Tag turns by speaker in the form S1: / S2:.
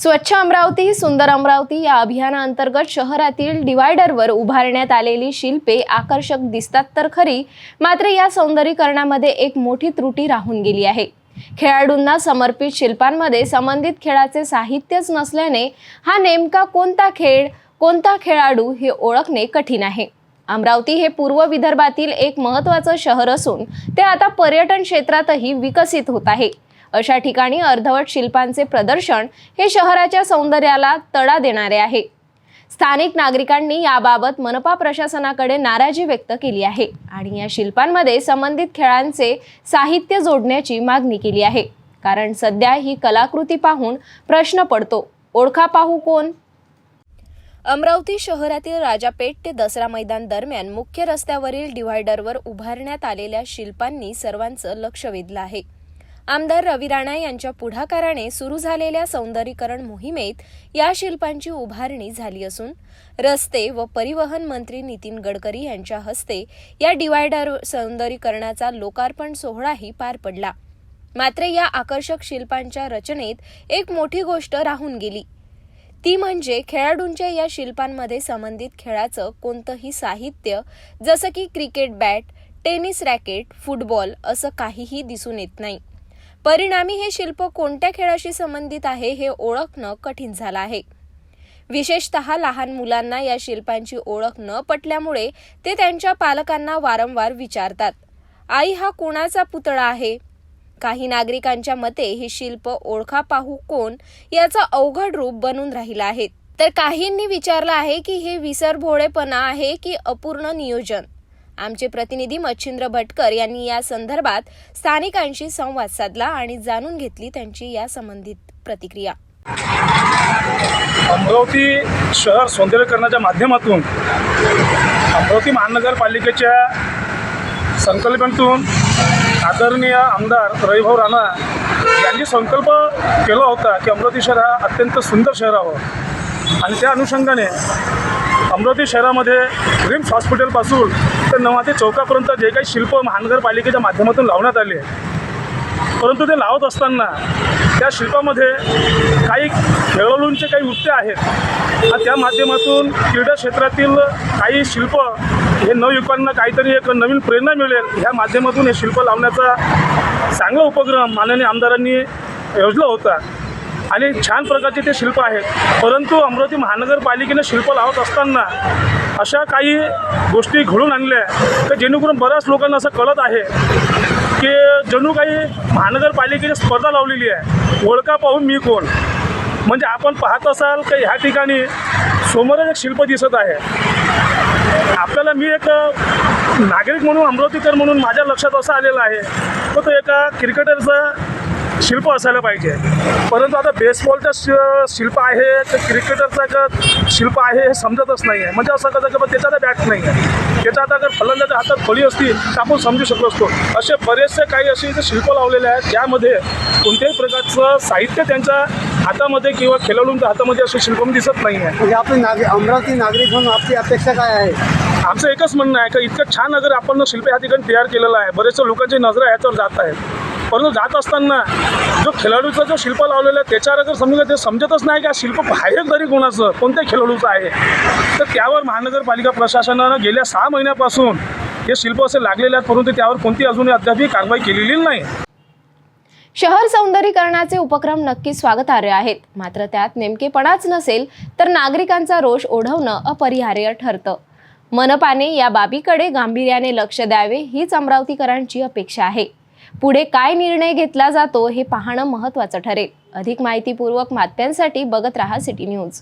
S1: स्वच्छ अमरावती सुंदर अमरावती या अभियानाअंतर्गत शहरातील डिवायडरवर उभारण्यात आलेली शिल्पे आकर्षक दिसतात तर खरी मात्र या सौंदर्यीकरणामध्ये एक मोठी त्रुटी राहून गेली आहे. खेळाडूंना समर्पित शिल्पांमध्ये संबंधित खेळाचे साहित्यच नसल्याने हा नेमका कोणता खेळ कोणता खेळाडू हे ओळखणे कठीण आहे. अमरावती हे पूर्व विदर्भातील एक महत्त्वाचं शहर असून ते आता पर्यटन क्षेत्रातही विकसित होत आहे. अशा ठिकाणी अर्धवट शिल्पांचे प्रदर्शन हे शहराच्या सौंदर्याला तडा देणारे आहे. स्थानिक नागरिकांनी याबाबत मनपा प्रशासनाकडे नाराजी व्यक्त केली आहे आणि या शिल्पांमध्ये संबंधित खेळांचे साहित्य जोडण्याची मागणी केली आहे. कारण सध्या ही कलाकृती पाहून प्रश्न पडतो ओळखा पाहू कोण? अमरावती शहरातील राजापेठ ते दसरा मैदान दरम्यान मुख्य रस्त्यावरील डिव्हायडरवर उभारण्यात आलेल्या शिल्पांनी सर्वांचं लक्ष वेधलं आहे. आमदार रवी राणा यांच्या पुढाकाराने सुरू झालेल्या सौंदर्यीकरण मोहिमेत या शिल्पांची उभारणी झाली असून रस्ते व परिवहन मंत्री नितीन गडकरी यांच्या हस्ते या डिवायडर सौंदर्यीकरणाचा लोकार्पण सोहळाही पार पडला. मात्र या आकर्षक शिल्पांच्या रचनेत एक मोठी गोष्ट राहून गेली. ती म्हणजे खेळाडूंच्या या शिल्पांमध्ये संबंधित खेळाचं कोणतंही साहित्य जसं की cricket bat tennis racket football असं काहीही दिसून येत नाही. परिणामी हे शिल्प कोणत्या खेळाशी संबंधित आहे हे ओळखणं कठीण झालं आहे. विशेषतः लहान मुलांना या शिल्पांची ओळख न पटल्यामुळे ते त्यांच्या पालकांना वारंवार विचारतात. आई हा कोणाचा पुतळा आहे? काही नागरिकांच्या मते हे शिल्प ओळखा पाहू कोण याचं अवघड रूप बनून राहिलं आहे. तर काहींनी विचारलं आहे की हे विसरभोळेपणा आहे की अपूर्ण नियोजन? आमचे प्रतिनिधी मच्छिंद्र भटकर यांनी या संदर्भात स्थानिकांशी संवाद साधला आणि जाणून घेतली त्यांची या संबंधित प्रतिक्रिया.
S2: अमरावती शहर सौंदर्यकरणाच्या माध्यमातून अमरावती महानगरपालिकेच्या संकल्पनेतून आदरणीय आमदार रविभाऊ राणा यांनी संकल्प केला होता की अमरावती शहर हा अत्यंत सुंदर शहर हवं आणि त्या अनुषंगाने अमरावती शहरामध्ये रिम्स हॉस्पिटलपासून तर नवा चौकापर्यंत जे काही शिल्प महानगरपालिकेच्या माध्यमातून लावण्यात आले परंतु ते लावत असताना त्या शिल्पामध्ये काही खेळाडूंचे काही वृत्ते आहेत. आणि त्या माध्यमातून क्रीडा क्षेत्रातील काही शिल्प हे नवयुवकांना काहीतरी एक नवीन प्रेरणा मिळेल. ह्या माध्यमातून हे शिल्प लावण्याचा चांगला उपक्रम माननीय आमदारांनी योजला होता. आणि छान प्रकारचे ते शिल्प आहेत. परंतु अमरावती महानगरपालिकेनं शिल्प लावत असताना अशा काही गोष्टी घडून आणल्या तर जेणेकरून बऱ्याच लोकांना असं कळत आहे की जणू काही महानगरपालिकेने स्पर्धा लावलेली आहे. ओळखा पाहून मी कोण? म्हणजे आपण पाहत असाल की ह्या ठिकाणी समोरच एक शिल्प दिसत आहे. आपल्याला मी एक नागरिक म्हणून अमरावतीकर म्हणून माझ्या लक्षात असं आलेलं आहे. तर तो एका क्रिकेटरचा शिल्प असायला पाहिजे. परंतु आता बेसबॉलचं शि शिल्प आहे तर क्रिकेटरचं का शिल्प आहे हे समजतच नाही आहे म्हणजे असं कसं की बा त्याच्यात बॅट नाही आहे त्याच्या आता जर फलंदाच्या हातात फळी असतील तर आपण समजू शकलो असतो. असे बरेचसे काही असे इथे शिल्प लावलेले आहेत त्यामध्ये कोणत्याही प्रकारचं साहित्य त्यांच्या हातामध्ये किंवा खेळाडूंच्या हातामध्ये असे शिल्प दिसत नाही आहे
S3: म्हणजे आपली नागरिक अमरावती नागरिक म्हणून आपली अपेक्षा काय आहे?
S2: आमचं एकच म्हणणं आहे का इतकं छान अगर आपण शिल्प या ठिकाणी तयार केलेलं आहे बरेचशा लोकांची नजर ह्याच्यावर जात आहेत. परंतु जात असताना जो खेळाडूचा जो शिल्प लावलेला आहे त्याच्यावर जर समजा ते समजतच नाही का शिल्प बाहेर तरी कोणाचं कोणत्या खेळाडूचं आहे? तर त्यावर महानगरपालिका प्रशासनानं गेल्या सहा महिन्यापासून हे शिल्प असे लागलेले आहेत परंतु त्यावर कोणती अजूनही अद्यापही कारवाई केलेली नाही.
S1: शहर सौंदर्यीकरणाचे उपक्रम नक्कीच स्वागतार्ह आहेत. मात्र त्यात नेमकेपणाच नसेल तर नागरिकांचा रोष ओढवणं अपरिहार्य ठरतं. मनपाने या बाबीकडे गांभीर्याने लक्ष द्यावे हीच अमरावतीकरांची अपेक्षा आहे. पुढे काय निर्णय घेतला जातो हे पाहणं महत्त्वाचं ठरेल. अधिक माहितीपूर्वक बातम्यांसाठी बघत राहा सिटी न्यूज.